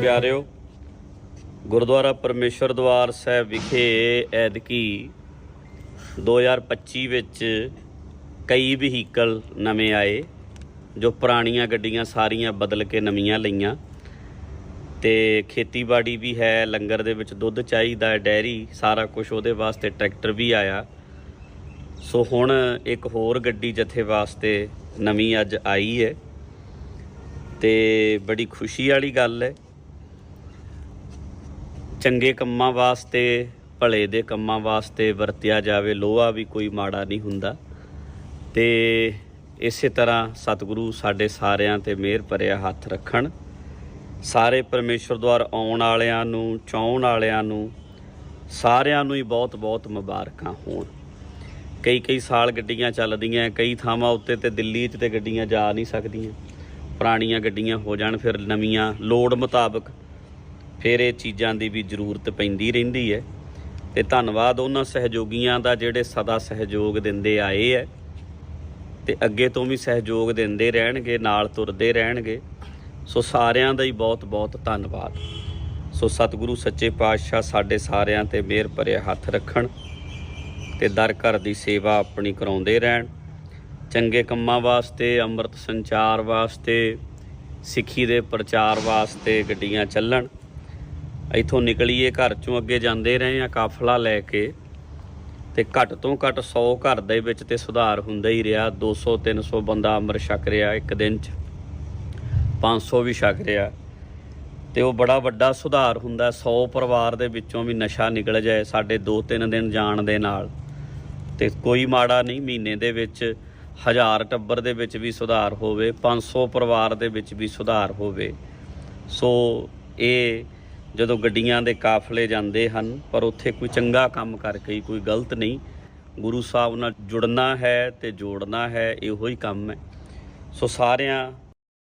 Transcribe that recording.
ਪਿਆਰਿਓ ਗੁਰਦੁਆਰਾ ਪਰਮੇਸ਼ਰ ਦਵਾਰ ਸਾਹਿਬ ਵਿਖੇ ਐਦਕੀ 2025 ਵਿੱਚ ਕਈ ਵਹੀਕਲ ਨਵੇਂ ਆਏ। ਜੋ ਪੁਰਾਣੀਆਂ ਗੱਡੀਆਂ ਸਾਰੀਆਂ ਬਦਲ ਕੇ ਨਵੀਆਂ ਲਈਆਂ। ਤੇ ਖੇਤੀਬਾੜੀ ਵੀ ਹੈ, ਲੰਗਰ ਦੇ ਵਿੱਚ ਦੁੱਧ ਚਾਹੀਦਾ ਹੈ ਡੈਰੀ, ਸਾਰਾ ਕੁਝ ਉਹਦੇ ਵਾਸਤੇ ਟਰੈਕਟਰ ਵੀ ਆਇਆ। ਸੋ ਹੁਣ ਇੱਕ ਹੋਰ ਗੱਡੀ ਜਥੇ ਵਾਸਤੇ ਨਵੀਂ ਅੱਜ ਆਈ ਹੈ ਤੇ ਬੜੀ ਖੁਸ਼ੀ ਵਾਲੀ ਗੱਲ ਹੈ ਚੰਗੇ ਕੰਮਾਂ ਵਾਸਤੇ, ਭਲੇ ਦੇ ਕੰਮਾਂ ਵਾਸਤੇ ਵਰਤਿਆ ਜਾਵੇ, ਲੋਹਾ ਵੀ ਕੋਈ ਮਾੜਾ ਨਹੀਂ ਹੁੰਦਾ। ਤੇ ਇਸੇ ਤਰ੍ਹਾਂ ਸਤਿਗੁਰੂ ਸਾਡੇ ਸਾਰਿਆਂ ਤੇ ਮਿਹਰ ਭਰਿਆ ਹੱਥ ਰੱਖਣ। ਸਾਰੇ ਪਰਮੇਸ਼ਰ ਦੁਆਰ ਆਉਣ ਵਾਲਿਆਂ ਨੂੰ, ਚਾਹਣ ਵਾਲਿਆਂ ਨੂੰ, ਸਾਰਿਆਂ ਨੂੰ ਹੀ ਬਹੁਤ-ਬਹੁਤ ਮੁਬਾਰਕਾਂ ਹੋਣ। ਕਈ ਕਈ ਸਾਲ ਗੱਡੀਆਂ ਚੱਲਦੀਆਂ, ਕਈ ਥਾਵਾਂ ਉੱਤੇ ਤੇ ਦਿੱਲੀ 'ਚ ਤੇ ਗੱਡੀਆਂ ਜਾ ਨਹੀਂ ਸਕਦੀਆਂ। ਪੁਰਾਣੀਆਂ ਗੱਡੀਆਂ ਹੋ ਜਾਣ, ਫਿਰ ਨਵੀਆਂ। ਲੋੜ ਮੁਤਾਬਕ ਫਿਰ ਇਹ ਚੀਜ਼ਾਂ ਦੀ ਵੀ ਜ਼ਰੂਰਤ ਪੈਂਦੀ ਰਹਿੰਦੀ ਹੈ। ਤੇ ਧੰਨਵਾਦ ਉਹਨਾਂ ਸਹਿਯੋਗੀਆਂ ਦਾ ਜਿਹੜੇ ਸਦਾ ਸਹਿਯੋਗ ਦਿੰਦੇ ਆਏ ਹੈ। ਤੇ ਅੱਗੇ ਤੋਂ ਵੀ ਸਹਿਯੋਗ ਦਿੰਦੇ ਰਹਿਣਗੇ, ਨਾਲ ਤੁਰਦੇ ਰਹਿਣਗੇ। ਸੋ ਸਾਰਿਆਂ ਦਾ ਹੀ ਬਹੁਤ-ਬਹੁਤ ਧੰਨਵਾਦ। ਸੋ ਸਤਿਗੁਰੂ ਸੱਚੇ ਪਾਤਸ਼ਾਹ ਸਾਡੇ ਸਾਰਿਆਂ ਤੇ ਮਿਹਰ ਭਰੇ ਹੱਥ ਰੱਖਣ ਤੇ ਦਰ ਘਰ ਦੀ ਸੇਵਾ ਆਪਣੀ ਕਰਾਉਂਦੇ ਰਹਿਣ। ਚੰਗੇ ਕੰਮਾਂ ਵਾਸਤੇ, ਅੰਮ੍ਰਿਤ ਸੰਚਾਰ ਵਾਸਤੇ, ਸਿੱਖੀ ਦੇ ਪ੍ਰਚਾਰ ਵਾਸਤੇ ਗੱਡੀਆਂ ਚੱਲਣ। ਇੱਥੋਂ ਨਿਕਲੀਏ, ਘਰ ਚੋਂ ਅੱਗੇ ਜਾਂਦੇ ਰਹੇ ਆ, ਕਾਫਲਾ ਲੈ ਕੇ। ਤੇ ਘੱਟ ਤੋਂ ਘੱਟ 100 ਘਰ ਦੇ ਵਿੱਚ ਤੇ ਸੁਧਾਰ ਹੁੰਦਾ ਹੀ ਰਿਹਾ। 200 300 ਬੰਦਾ ਅੰਮ੍ਰਿਤ ਛਕ ਰਿਹਾ ਇੱਕ ਦਿਨ 'ਚ। 500 ਵੀ ਛਕ ਰਿਹਾ। ਤੇ ਉਹ ਬੜਾ ਵੱਡਾ ਸੁਧਾਰ ਹੁੰਦਾ। 100 ਪਰਿਵਾਰ ਦੇ ਵਿੱਚੋਂ ਵੀ ਨਸ਼ਾ ਨਿਕਲ ਜਾਏ ਸਾਡੇ 2-3 ਦਿਨ ਜਾਣ ਦੇ ਨਾਲ। ਤੇ ਕੋਈ ਮਾੜਾ ਨਹੀਂ, ਮਹੀਨੇ ਦੇ ਵਿੱਚ ਹਜ਼ਾਰ ਟੱਬਰ ਦੇ ਵਿੱਚ ਵੀ ਸੁਧਾਰ ਹੋਵੇ। 500 ਪਰਿਵਾਰ ਦੇ ਵਿੱਚ ਵੀ ਸੁਧਾਰ ਹੋਵੇ। ਸੋ ਇਹ ਜਦੋਂ ਗੱਡੀਆਂ ਦੇ ਕਾਫਲੇ ਜਾਂਦੇ ਹਨ, ਪਰ ਉੱਥੇ ਕੋਈ ਚੰਗਾ ਕੰਮ ਕਰਕੇ ਹੀ ਕੋਈ ਗਲਤ ਨਹੀਂ। ਗੁਰੂ ਸਾਹਿਬ ਨਾਲ ਜੁੜਨਾ ਹੈ ਤੇ ਜੋੜਨਾ ਹੈ, ਇਹੋ ਹੀ ਕੰਮ ਹੈ। ਸੋ ਸਾਰਿਆਂ